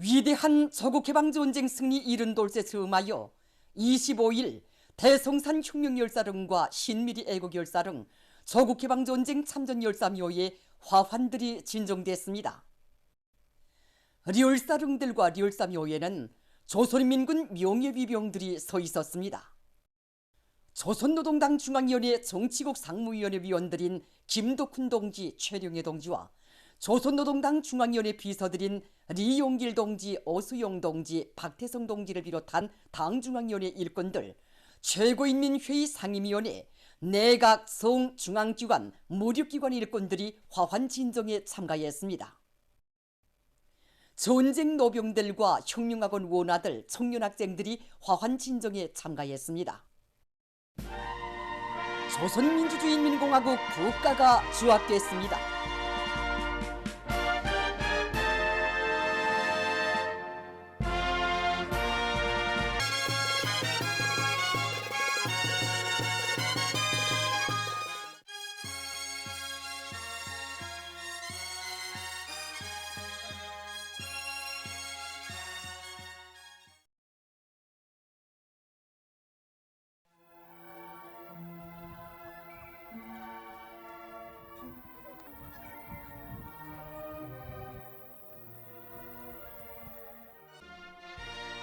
위대한 조국해방 전쟁 승리 70돌째 즈음하여 25일 대성산 혁명 열사릉과 신미리 애국 열사릉 조국해방 전쟁 참전 열사묘에 화환들이 진정됐습니다. 리얼사릉들과 리얼사묘에는 조선인민군 명예 위병들이 서 있었습니다. 조선노동당 중앙위원회 정치국 상무위원회 위원들인 김덕훈 동지, 최룡해 동지와 조선노동당 중앙위원회 비서들인 리용길 동지, 오수용 동지, 박태성 동지를 비롯한 당 중앙위원회 일꾼들, 최고인민회의 상임위원회, 내각, 성, 중앙기관, 무력기관 일꾼들이 화환 진정에 참가했습니다. 전쟁 노병들과 혁명학원 원아들, 청년학생들이 화환 진정에 참가했습니다. 조선민주주의인민공화국 국가가 주합됐습니다.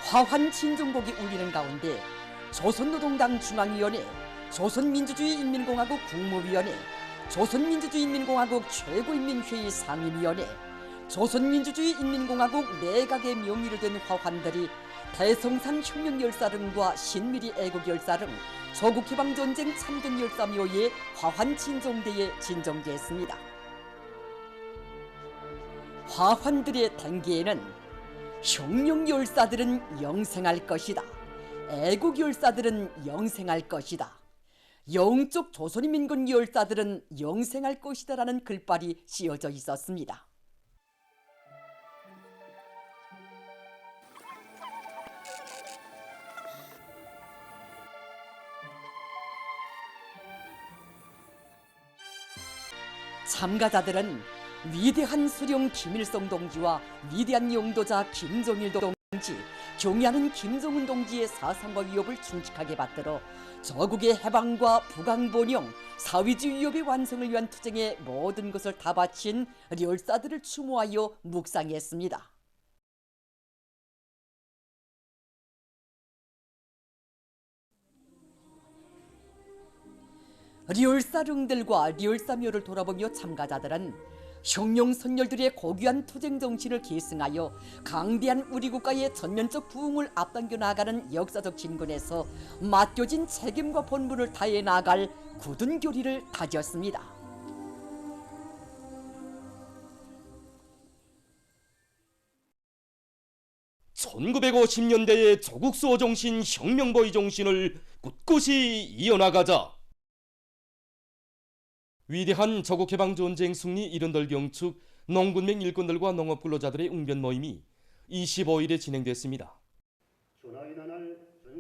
화환 친정곡이 울리는 가운데 조선노동당 중앙위원회, 조선민주주의인민공화국 국무위원회, 조선민주주의인민공화국 최고인민회의 상임위원회, 조선민주주의인민공화국 내각의 명의로 된 화환들이 대성산 혁명 열사릉과 신미리 애국 열사릉, 조국 해방 전쟁 참전 열사 묘에 화환 진정대에 진정됐습니다. 화환들의 단계에는 혁명 열사들은 영생할 것이다. 애국 열사들은 영생할 것이다. 영적 조선인민군 열사들은 영생할 것이다라는 글발이 씌어져 있었습니다. 참가자들은 위대한 수령 김일성 동지와 위대한 용도자 김정일 동지, 경의하는 김정은 동지의 사상과 위협을 충직하게 받들어 저국의 해방과 부강본영, 사회주의 위협의 완성을 위한 투쟁에 모든 것을 다 바친 열사들을 추모하여 묵상했습니다. 리얼사릉들과 리얼사묘를 돌아보며 참가자들은 혁명 선열들의 고귀한 투쟁 정신을 계승하여 강대한 우리 국가의 전면적 부흥을 앞당겨 나가는 역사적 진군에서 맡겨진 책임과 본분을 다해 나갈 굳은 교리를 다졌습니다. (1950년대의) 조국 수호 정신 혁명보위 정신을 굳굳이 이어나가자 위대한 조국해방 전쟁 승리 이른덜 경축 농군맹 일꾼들과 농업 근로자들의 웅변 모임이 25일에 진행됐습니다.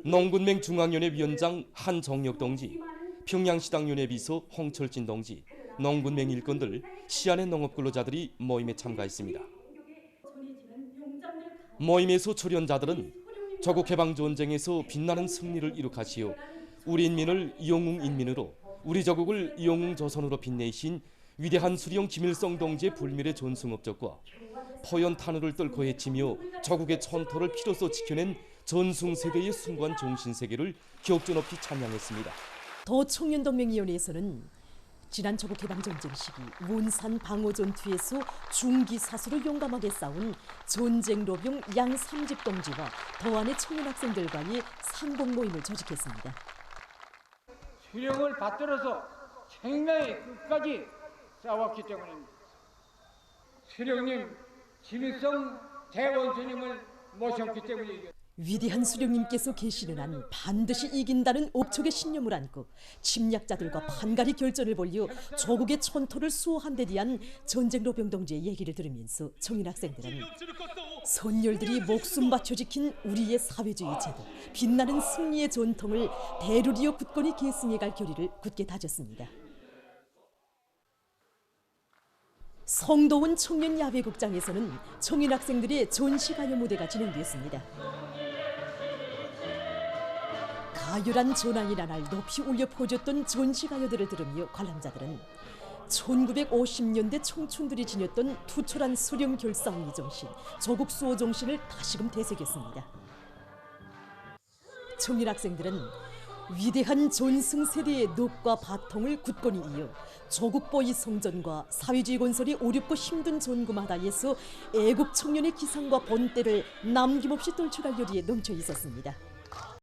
농군맹 중앙위원회 위원장 한정혁 동지, 평양시당위원회 비서 홍철진 동지, 농군맹 일꾼들, 시안의 농업 근로자들이 모임에 참가했습니다. 모임에서 출연자들은 조국해방 전쟁에서 빛나는 승리를 이룩하시어 우리 인민을 영웅 인민으로 우리 조국을 영웅 조선으로 빛내신 위대한 수령 김일성 동지의 불멸의 전승 업적과 포연 탄우를 뚫고 헤치며 조국의 천토를 피로써 지켜낸 전승 세대의 숭고한 정신 세계를 격조 높이 찬양했습니다. 더 청년 동맹위원회에서는 지난 조국 해방 전쟁 시기 원산 방어 전투에서 중기 사수로 용감하게 싸운 전쟁 로병 양 삼집 동지와 더안의 청년 학생들과의 상봉 모임을 조직했습니다. 수령을 받들어서 생명의 끝까지 싸웠기 때문입니다. 수령님 김일성 대원수님을 모셨기 때문이죠. 위대한 수령님께서 계시는 한 반드시 이긴다는 옥촉의 신념을 안고 침략자들과 반갈이 결전을 벌여 조국의 천토를 수호한 데 대한 전쟁 로병 동지의 얘기를 들으면서 청인 학생들은 선열들이 목숨 바쳐 지킨 우리의 사회주의 제도 빛나는 승리의 전통을 대루리어 굳건히 계승해 갈 결의를 굳게 다졌습니다. 성도원 청년 야외극장에서는 청인 학생들의 전시가요 무대가 진행됐습니다. 가열한 전황이라 날 높이 울려 퍼졌던 전시 가요들을 들으며 관람자들은 1950년대 청춘들이 지녔던 투철한 수령 결사의 정신, 조국 수호 정신을 다시금 되새겼습니다. 청일 학생들은 위대한 전승 세대의 넋과 바통을 굳건히 이어 조국보위 성전과 사회주의 건설이 어렵고 힘든 전구마다에서 애국 청년의 기상과 본때를 남김없이 떨쳐갈 요리에 넘쳐 있었습니다.